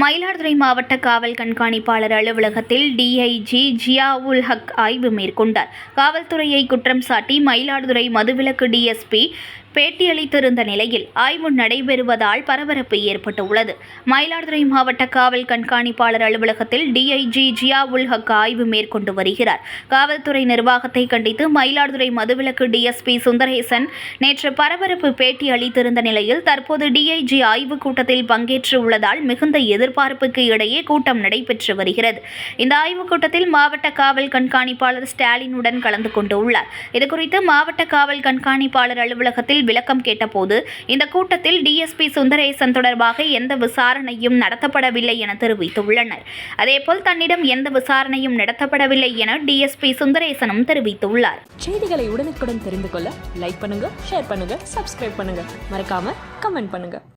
மயிலாடுதுறை மாவட்ட காவல் கண்காணிப்பாளர் அலுவலகத்தில் டிஐஜி ஜியாவுல் ஹக் ஆய்வு மேற்கொண்டார். காவல்துறையை குற்றம் சாட்டி மயிலாடுதுறை மதுவிலக்கு டிஎஸ்பி பேட்டியளித்திருந்த நிலையில் ஆய்வு நடைபெறுவதால் பரபரப்பு ஏற்பட்டுள்ளது. மயிலாடுதுறை மாவட்ட காவல் கண்காணிப்பாளர் அலுவலகத்தில் டிஐஜி ஜியாவுல் ஹக் ஆய்வு மேற்கொண்டு வருகிறார். காவல்துறை நிர்வாகத்தை கண்டித்து மயிலாடுதுறை மதுவிலக்கு டிஎஸ்பி சுந்தரேசன் நேற்று பரபரப்பு பேட்டி அளித்திருந்த நிலையில் தற்போது டிஐஜி ஆய்வுக் கூட்டத்தில் பங்கேற்று உள்ளதால் மிகுந்த எதிர்பார்ப்புக்கு இடையே கூட்டம் நடைபெற்று வருகிறது. இந்த ஆய்வுக் கூட்டத்தில் மாவட்ட காவல் கண்காணிப்பாளர் ஸ்டாலினுடன் கலந்து கொண்டுள்ளார் இதுகுறித்து மாவட்ட காவல் கண்காணிப்பாளர் அலுவலகத்தில் விளக்கம் கேட்டபோது இந்த கூட்டத்தில் டிஎஸ்பி சுந்தரேசன் தொடர்பாக எந்த விசாரணையும் நடத்தப்படவில்லை என தெரிவித்துள்ளனர். அதேபோல் தன்னிடம் எந்த விசாரணையும் நடத்தப்படவில்லை என டிஎஸ்பி சுந்தரேசனும் தெரிவித்துள்ளார். செய்திகளை உடனுக்குடன் தெரிந்து கொள்ள லைக் பண்ணுங்க ஷேர் பண்ணுங்க சப்ஸ்கிரைப் பண்ணுங்க. மறக்காம கமெண்ட் பண்ணுங்க.